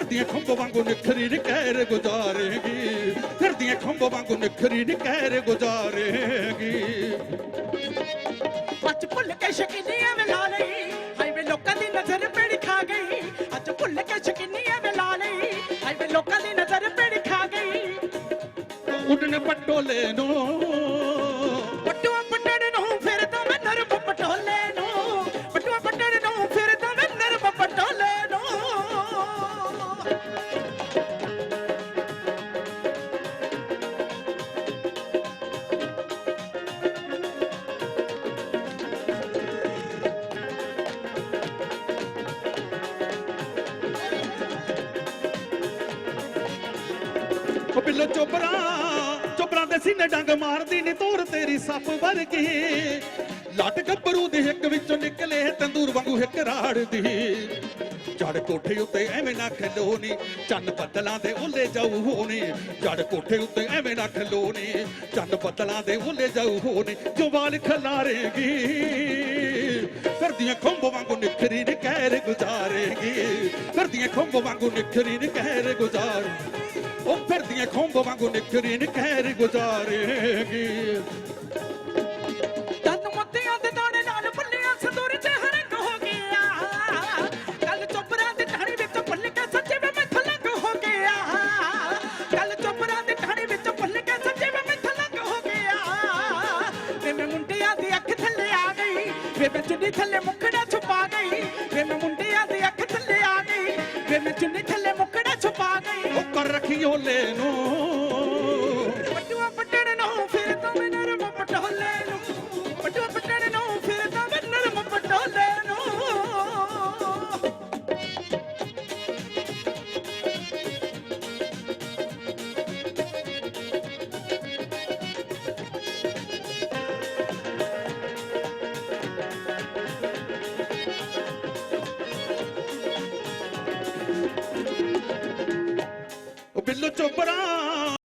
ਫਿਰਦੀਆਂ ਖੰਭ ਵਾਂਗੂ ਨਿਖਰੀ ਨੀ ਕਹਿਰ ਗੁਜ਼ਾਰੇਗੀ। ਫਿਰਦੀਆਂ ਖੰਭ ਵਾਂਗੂ ਨਿਖਰੀ ਨੀ ਕਹਿਰ ਗੁਜ਼ਾਰੇਗੀ। ਅੱਜ ਭੁੱਲ ਕੇ ਸ਼ਕਿਨੀਆਂ ਮਿਲਾ ਲਈ। ਹਾਏ ਵੇ ਲੋਕਾਂ ਦੀ ਨਜ਼ਰ ਪੇੜ ਖਾ ਗਈ। ਅੱਜ ਭੁੱਲ ਕੇ ਸ਼ਕਿਨੀਆਂ ਮਿਲਾ ਲਈ। ਹਾਏ ਵੇ ਲੋਕਾਂ ਦੀ ਨਜ਼ਰ ਪੇੜ ਖਾ ਗਈ। ਉਡਨ ਪਟੋਲੇ ਨੂੰ ਉਹ ਬਿੱਲੋ ਚੋਬਰਾ ਚੋਬਰਾਂ ਦੇ ਸੀਨੇ ਡੰਗ ਮਾਰਦੀ ਨੀ ਤੋਰ ਤੇਰੀ ਸੱਪ ਵਰਗੀ। ਲੱਟ ਗੱਭਰੂ ਦੀ ਹਿੱਕ ਵਿੱਚੋਂ ਨਿਕਲੇ, ਤੰਦੂਰ ਵਾਂਗੂ ਹਿੱਕ ਰਾੜਦੀ। ਜੜ ਕੋਠੇ ਉੱਤੇ ਐਵੇਂ ਨਾ ਖਲੋ ਚੰਨ ਬੱਦਲਾਂ ਦੇ ਓਲੇ ਜਾਊ ਹੋਣੀ। ਚੜ ਕੋਠੇ ਉੱਤੇ ਐਵੇਂ ਨਾ ਖਲੋ ਚੰਨ ਬੱਦਲਾਂ ਦੇ ਓਲੇ ਜਾਊ ਹੋਣੀ। ਜੋ ਵਾਲ ਖਲਾਰੇਗੀ। ਫਿਰਦੀਆਂ ਖੰਭ ਵਾਂਗੂ ਨਿਖਰੀ ਨੀ ਕਹਿਰ ਗੁਜ਼ਾਰੇਗੀ। ਫਿਰਦੀਆਂ ਖੰਭ ਵਾਂਗੂ ਨਿਖਰੀ ਨੀ ਕਹਿਰ ਗੁਜ਼ਾਰ। ਉਹ ਫਿਰਦੀਆਂ ਖੰਭ ਵਾਂਗੂ ਨਿਖਰੀ ਨੀ ਕਹਿਰ ਗੁਜ਼ਾਰੇਗੀ। ਕੱਲ ਚੋਪਰਾਂ ਦੀ ਕੱਲ ਚੋਪਰਾਂ ਦੀ ਟਾਣੀ ਸੱਚੇ ਹੋ ਗਿਆ। ਵੇ ਮੈਂ ਮੁੰਡਿਆਂ ਦੀ ਅੱਖ ਥੱਲੇ ਆ ਗਈ। ਵੇ ਮੈਂ ਚੁੰਨੀ ਥੱਲੇ ਮੁਖੜਾ ਛੁਪਾ ਗਈ। ਵੇ ਮੈਂ ਮੁੰਡਿਆਂ ਦੀ ਅੱਖ ਥੱਲੇ ਆ ਗਈ। ਵੇ ਮੈਂ ਚੁੰਨੀ ਥੱਲੇ ਮੁਖੜਾ ਛੁਪਾ ਗਈ। ਉਹ ਕਰ ਰੱਖੀ ਓਲੇ ਨੂੰ। little brown.